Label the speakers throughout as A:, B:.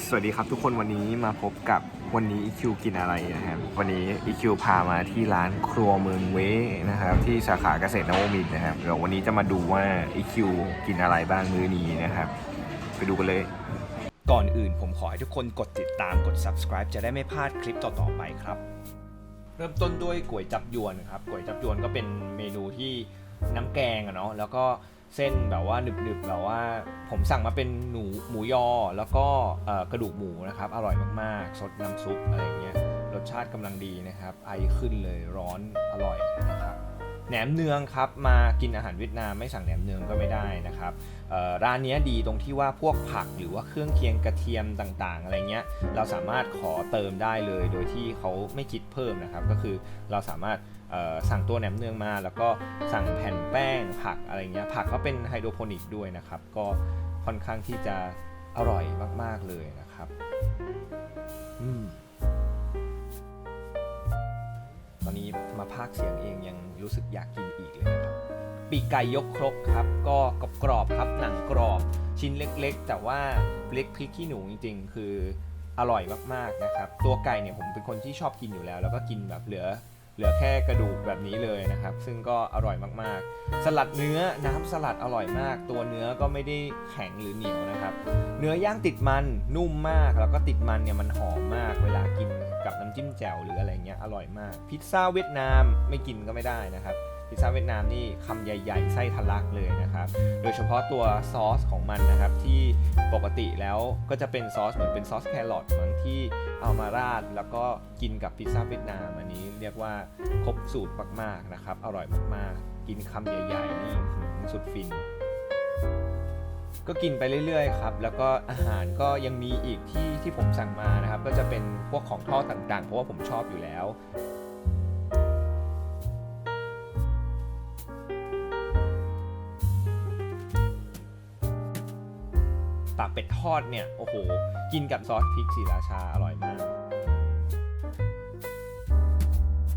A: สวัสดีครับทุกคนวันนี้มาพบกับวันนี้ EQ กินอะไรนะครับ วันนี้ EQ พามาที่ร้านครัวเมืองเว้นะครับ ที่สาขาเกษตรนวมินนะครับเดี๋ยววันนี้จะมาดูว่า EQ กินอะไรบ้างมื้อนี้นะครับ ไปดูกันเลย
B: ก่อนอื่นผมขอให้ทุกคนกดติดตามกด subscribe จะได้ไม่พลาดคลิปต่อๆไปครับ เริ่มต้นด้วยก๋วยจับยวนครับก๋วยจับยวนก็เป็นเมนูที่น้ำแกงอะเนาะแล้วก็ เส้นแบบว่าหนึบๆแบบว่าผมสั่งมาเป็นหนูหมูยอแล้วก็กระดูกหมูนะครับ อร่อยมากๆ สดน้ำซุปอะไรเงี้ยรสชาติกำลังดีนะครับ ไอขึ้นเลยร้อนอร่อยนะครับ แหนมเนืองครับมากินอาหารเวียดนามไม่สั่งแหนมเนืองก็ไม่ได้นะครับร้านนี้ดีตรงที่ว่าพวกผักหรือว่าเครื่องเคียงกระเทียมต่างๆ อะไรเงี้ยเราสามารถขอเติมได้เลย โดยที่เขาไม่คิดเพิ่มนะครับ ก็คือเราสามารถสั่งตัวแหนมเนืองมา แล้วก็สั่งแผ่นแป้งผักอะไรเงี้ยผักก็เป็นไฮโดรโปนิกด้วยนะครับ ก็ค่อนข้างที่จะอร่อยมาก ๆเลยนะครับ อืม อนนี้มาพากเสียงเองยังรู้สึกอยากกินอีกเลยนะครับ ปีกไก่ยกครกครับ ก็กรอบครับหนังกรอบชิ้นเล็กๆ แต่ว่าเล็กพริกขี้หนูจริง ๆ คืออร่อยมากๆนะครับ ตัวไก่เนี่ยผมเป็นคนที่ชอบกินอยู่แล้ว แล้วก็กินแบบเหลือ เหลือแค่กระดูกแบบนี้เลยนะครับ ซึ่งก็อร่อยมากๆ สลัดเนื้อน้ำสลัดอร่อยมาก ตัวเนื้อก็ไม่ได้แข็งหรือเหนียวนะครับ เนื้อย่างติดมันนุ่มมาก แล้วก็ติดมันเนี่ยมันหอมมาก เวลากินกับน้ำจิ้มแจ่วหรืออะไรเงี้ยอร่อยมาก พิซซ่าเวียดนามไม่กินก็ไม่ได้นะครับ พิซซ่าเวียดนามนี่คำใหญ่ ๆ ไส้ทะลักเลยนะครับ โดยเฉพาะตัวซอสของมันนะครับที่ปกติแล้วก็จะเป็นซอสเหมือนเป็นซอสแครอทมั้งที่เอามาราดแล้วก็กินกับพิซซ่าเวียดนามอันนี้เรียกว่าครบสูตรมากๆนะครับ อร่อยมากๆ กินคำใหญ่ ๆ นี่สุดฟินก็กินไปเรื่อยๆครับ แล้วก็อาหารก็ยังมีอีกที่ที่ผมสั่งมานะครับ ก็จะเป็นพวกของทอดต่างๆ เพราะว่าผมชอบอยู่แล้ว ปากเป็ดทอดเนี่ย โอ้โห กินกับซอสพริกสีราชาอร่อยมาก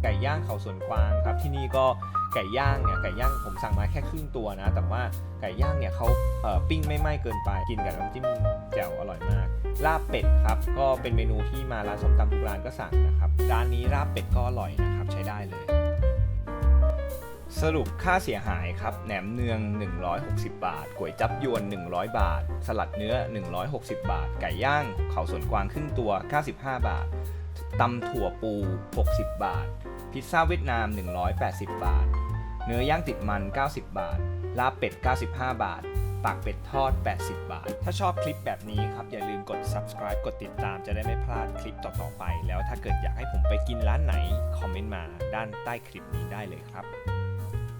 B: ไก่ย่างเขาสวนกวางครับ ที่นี่ก็ไก่ย่างเนี่ยไก่ย่างผมสั่งมาแค่ครึ่งตัวนะ แต่ว่าไก่ย่างเนี่ยเขาเอ่อปิ้งไม่ไหม้เกินไป กินกับน้ำจิ้มแจ่วอร่อยมาก ลาบเป็ดครับ ก็เป็นเมนูที่มาร้านส้มตำทุกร้านก็สั่งนะครับ ร้านนี้ลาบเป็ดก็อร่อยนะครับ ใช้ได้เลย สรุปค่าเสียหายครับ แหนมเนือง 160 บาทก๋วยจับยวน 100 บาท สลัดเนื้อ 160 บาท ไก่ย่าง เขาสวนกวางครึ่งตัว 95 บาทตำถั่วปู 60 บาท พิซซ่าเวียดนาม 180 บาท เนื้อย่างติดมัน 90 บาท ลาบเป็ด 95 บาทปากเป็ดทอด 80 บาท ถ้าชอบคลิปแบบนี้ครับ อย่าลืมกด subscribe กดติดตามจะได้ไม่พลาดคลิปต่อ ๆ ไป แล้วถ้าเกิดอยากให้ผมไปกินร้านไหน คอมเมนต์มาด้านใต้คลิปนี้ได้เลยครับ